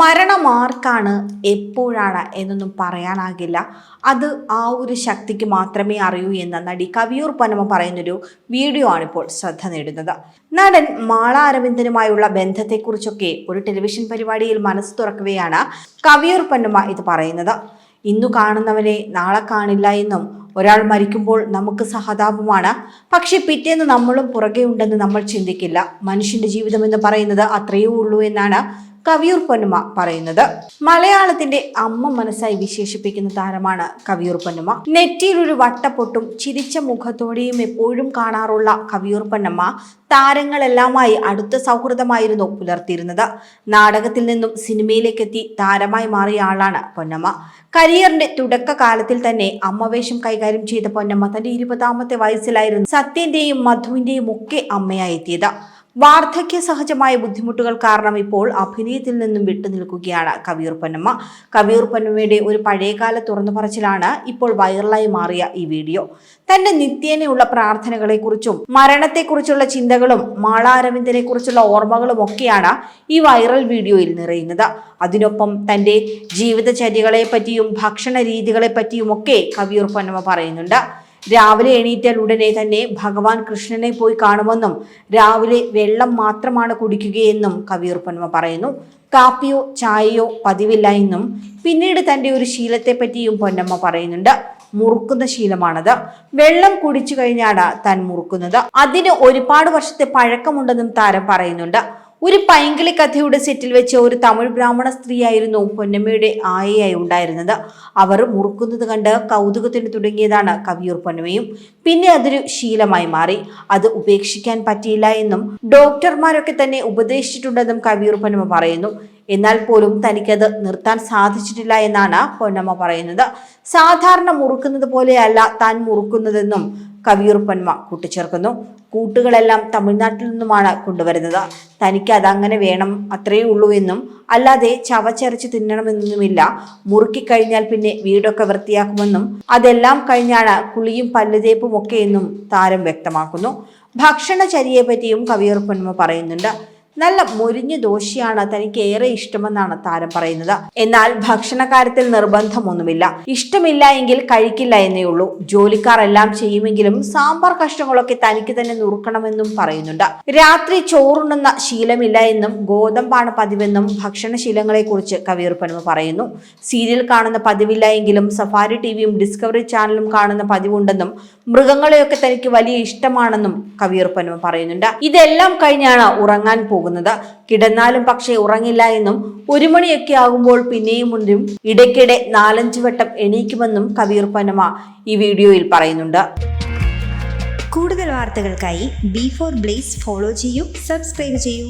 മരണമാർക്കാണ് എപ്പോഴാണ് എന്നൊന്നും പറയാനാകില്ല. അത് ആ ഒരു ശക്തിക്ക് മാത്രമേ അറിയൂ എന്ന നടി കവിയൂർ പനമ പറയുന്നൊരു വീഡിയോ ആണിപ്പോൾ ശ്രദ്ധ നേടുന്നത്. നടൻ മാള അരവിന്ദനുമായുള്ള ബന്ധത്തെക്കുറിച്ചൊക്കെ ഒരു ടെലിവിഷൻ പരിപാടിയിൽ മനസ്സ് തുറക്കുകയാണ് കവിയൂർ പന്നമ്മ ഇത് പറയുന്നത്. ഇന്നു കാണുന്നവനെ നാളെ കാണില്ല എന്നും ഒരാൾ മരിക്കുമ്പോൾ നമുക്ക് സഹതാപമാണ്. പക്ഷെ പിറ്റേന്ന് നമ്മളും പുറകെ ഉണ്ടെന്ന് നമ്മൾ ചിന്തിക്കില്ല. മനുഷ്യന്റെ ജീവിതം എന്ന് പറയുന്നത് അത്രയേ ഉള്ളൂ എന്നാണ് കവിയൂർ പൊന്നുമ പറയുന്നത്. മലയാളത്തിന്റെ അമ്മ മനസ്സായി വിശേഷിപ്പിക്കുന്ന താരമാണ് കവിയൂർ പൊന്നുമ. നെറ്റിയിൽ ഒരു വട്ടപ്പൊട്ടും ചിരിച്ച മുഖത്തോടെയും എപ്പോഴും കാണാറുള്ള കവിയൂർ പൊന്നമ്മ താരങ്ങളെല്ലാമായി അടുത്ത സൗഹൃദമായിരുന്നു പുലർത്തിയിരുന്നത്. നാടകത്തിൽ നിന്നും സിനിമയിലേക്ക് എത്തി താരമായി മാറിയ ആളാണ് പൊന്നമ്മ കരിയറിന്റെ തുടക്കകാലത്തിൽ തന്നെ അമ്മവേഷം കൈകാര്യം ചെയ്ത പൊന്നമ്മ തന്റെ ഇരുപതാമത്തെ വയസ്സിലായിരുന്നു സത്യന്റെയും മധുവിന്റെയും ഒക്കെ അമ്മയായി എത്തിയത്. വാർദ്ധക്യ സഹജമായ ബുദ്ധിമുട്ടുകൾ കാരണം ഇപ്പോൾ അഭിനയത്തിൽ നിന്നും വിട്ടുനിൽക്കുകയാണ് കവിയൂർ പൊന്നമ്മ. കവിയൂർ പൊന്നമ്മയുടെ ഒരു പഴയകാല തുറന്നു പറച്ചിലാണ് ഇപ്പോൾ വൈറലായി മാറിയ ഈ വീഡിയോ. തന്റെ നിത്യേനയുള്ള പ്രാർത്ഥനകളെക്കുറിച്ചും മരണത്തെക്കുറിച്ചുള്ള ചിന്തകളും മാളാരവിന്ദനെ കുറിച്ചുള്ള ഓർമ്മകളും ഒക്കെയാണ് ഈ വൈറൽ വീഡിയോയിൽ നിറയുന്നത്. അതിനൊപ്പം തന്റെ ജീവിതചര്യകളെ പറ്റിയും ഭക്ഷണ രീതികളെ പറ്റിയും ഒക്കെ കവിയൂർ പൊന്നമ്മ പറയുന്നുണ്ട്. രാവിലെ എണീറ്റാൽ ഉടനെ തന്നെ ഭഗവാൻ കൃഷ്ണനെ പോയി കാണുമെന്നും രാവിലെ വെള്ളം മാത്രമാണ് കുടിക്കുകയെന്നും കവിയൂർ പന്മ പറയുന്നു. കാപ്പിയോ ചായയോ പതിവില്ല എന്നും പിന്നീട് തന്റെ ഒരു ശീലത്തെ പറ്റിയും പൊന്നമ്മ പറയുന്നുണ്ട്. മുറുക്കുന്ന ശീലമാണത്. വെള്ളം കുടിച്ചു കഴിഞ്ഞാണ് താൻ മുറുക്കുന്നത്. അതിന് ഒരുപാട് വർഷത്തെ പഴക്കമുണ്ടെന്നും താരം പറയുന്നുണ്ട്. ഒരു പൈങ്കിളി കഥയുടെ സെറ്റിൽ വെച്ച ഒരു തമിഴ് ബ്രാഹ്മണ സ്ത്രീയായിരുന്നു പൊന്നമ്മയുടെ ആയയായി ഉണ്ടായിരുന്നത്. അവർ മുറുക്കുന്നത് കണ്ട് കൗതുകത്തിന് തുടങ്ങിയതാണ് കവിയൂർ പൊന്നമ്മയും. പിന്നെ അതൊരു ശീലമായി മാറി. അത് ഉപേക്ഷിക്കാൻ പറ്റിയില്ല എന്നും ഡോക്ടർമാരൊക്കെ തന്നെ ഉപദേശിച്ചിട്ടുണ്ടെന്നും കവിയൂർ പൊന്നമ്മ പറയുന്നു. എന്നാൽ പോലും തനിക്കത് നിർത്താൻ സാധിച്ചിട്ടില്ല എന്നാണ് പൊന്നമ്മ പറയുന്നത്. സാധാരണ മുറുക്കുന്നത് പോലെയല്ല താൻ മുറുക്കുന്നതെന്നും കവിയൂർ പൊന്മ കൂട്ടിച്ചേർക്കുന്നു. കൂട്ടുകളെല്ലാം തമിഴ്നാട്ടിൽ നിന്നുമാണ് കൊണ്ടുവരുന്നത്. തനിക്ക് അതങ്ങനെ വേണം അത്രയേ ഉള്ളൂ എന്നും അല്ലാതെ ചവച്ചരച്ച് തിന്നണമെന്നൊന്നുമില്ല മുറുക്കിക്കഴിഞ്ഞാൽ പിന്നെ വീടൊക്കെ വൃത്തിയാക്കുമെന്നും അതെല്ലാം കഴിഞ്ഞാണ് കുളിയും പല്ലുതേപ്പും ഒക്കെ എന്നും താരം വ്യക്തമാക്കുന്നു. ഭക്ഷണചര്യയെ പറ്റിയും കവിയൂർ പൊന്മ പറയുന്നുണ്ട്. നല്ല മുരിഞ്ഞ ദോശയാണ് തനിക്ക് ഏറെ ഇഷ്ടമെന്നാണ് താരം പറയുന്നത്. എന്നാൽ ഭക്ഷണ കാര്യത്തിൽ നിർബന്ധമൊന്നുമില്ല. ഇഷ്ടമില്ല എങ്കിൽ കഴിക്കില്ല എന്നേ ഉള്ളൂ. ജോലിക്കാർ എല്ലാം ചെയ്യുമെങ്കിലും സാമ്പാർ കഷ്ണങ്ങളൊക്കെ തനിക്ക് തന്നെ നുറുക്കണമെന്നും പറയുന്നുണ്ട്. രാത്രി ചോറുണ്ണുന്ന ശീലമില്ല എന്നും ഗോതമ്പാണ് പതിവെന്നും ഭക്ഷണശീലങ്ങളെ കുറിച്ച് കവിയൂർ പനമ പറയുന്നു. സീരിയൽ കാണുന്ന പതിവില്ല എങ്കിലും സഫാരി ടിവിയും ഡിസ്കവറി ചാനലും കാണുന്ന പതിവുണ്ടെന്നും മൃഗങ്ങളെയൊക്കെ തനിക്ക് വലിയ ഇഷ്ടമാണെന്നും കവിയൂർ പനമ പറയുന്നുണ്ട്. ഇതെല്ലാം കഴിഞ്ഞാണ് ഉറങ്ങാൻ പോകുന്നത്. കിടന്നാലും പക്ഷേ ഉറങ്ങില്ല എന്നും ഒരു മണിയൊക്കെ ആകുമ്പോൾ പിന്നെയും മുന്നും ഇടയ്ക്കിടെ നാലഞ്ച് വട്ടം എണീക്കുമെന്നും കബീർ പനമ ഈ വീഡിയോയിൽ പറയുന്നുണ്ട്. കൂടുതൽ വാർത്തകൾക്കായി ബി ഫോർ ബ്ലേസ് ഫോളോ ചെയ്യൂ സബ്സ്ക്രൈബ് ചെയ്യൂ.